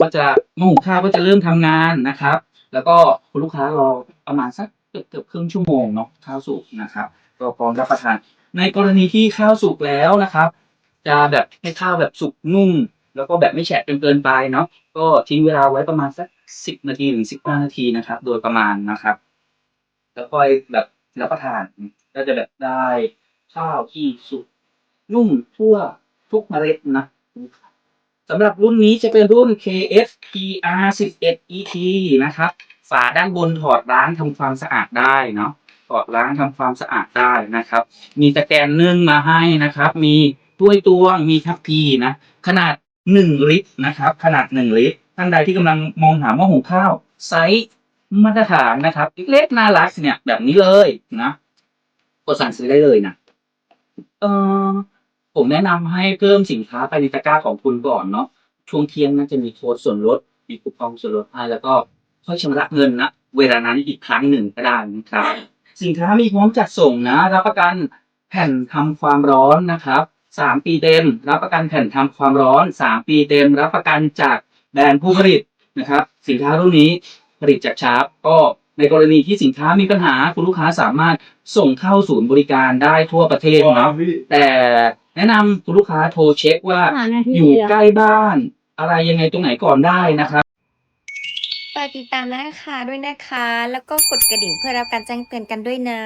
ก็จะหม้อหุงข้าวก็จะเริ่มทำงานนะครับ แล้วก็คุณลูกค้ารอประมาณสักเกือบเกือบครึ่งชั่วโมงเนาะข้าวสุกนะครับ ก็พร้อมรับประทาน ในกรณีที่ข้าวสุกแล้วนะครับ จะแบบให้ข้าวแบบสุกนุ่ม แล้วก็แบบไม่แฉะจนเกินไปเนาะก็ทิ้งเวลาไว้ประมาณสักสิบนาทีถึงสิบห้านาทีนะครับ โดยประมาณนะครับ แล้วค่อยแบบรับประทานก็จะแบบได้ข้าวที่สุกนุ่มทั่วทุกเมล็ดนะ สำหรับรุ่นนี้จะเป็นรุ่น KSPR 11 ET นะครับ ฝาด้านบนถอดล้างทำความสะอาดได้เนาะ ถอดล้างทำความสะอาดได้นะครับ มีตะแกรงนึ่งมาให้นะครับ มีถ้วยตวง มีทัพพีนะ ขนาดหนึ่งลิตรนะครับ ขนาดหนึ่งลิตร ท่านใดที่กำลังมองหาหม้อหุงข้าวไซส์มาตรฐานนะครับเล็กน่ารักเนี่ยแบบนี้เลยนะ กดสั่งซื้อได้เลยนะ เออ ผมแนะนำให้เพิ่มสินค้าไปในตะกร้าของคุณก่อนเนาะช่วงเที่ยงน่าจะมีโค้ดส่วนลดมีคูปองส่วนลดให้แล้วก็ค่อยชำระเงินนะเวลานั้นอีกครั้งหนึ่งก็ได้นะครับ สินค้ามีพร้อมจัดส่งนะ รับประกันแผ่นทำความร้อนนะครับสามปีเต็ม รับประกันแผ่นทำความร้อนสามปีเต็ม รับประกันจากแบรนด์ผู้ผลิตนะครับ สินค้ารุ่นนี้ผลิตจากชาร์ปก็ในกรณีที่สินค้ามีปัญหาคุณลูกค้าสามารถส่งเข้าศูนย์บริการได้ทั่วประเทศเนาะแต่ แนะนำคุณลูกค้าโทรเช็คว่า หานาทีอยู่เดียว ใกล้บ้าน อะไรยังไงตรงไหนก่อนได้นะครับ ฝากติดตามนะคะด้วยนะคะ แล้วก็กดกระดิ่งเพื่อรับการแจ้งเตือนกันด้วยนะ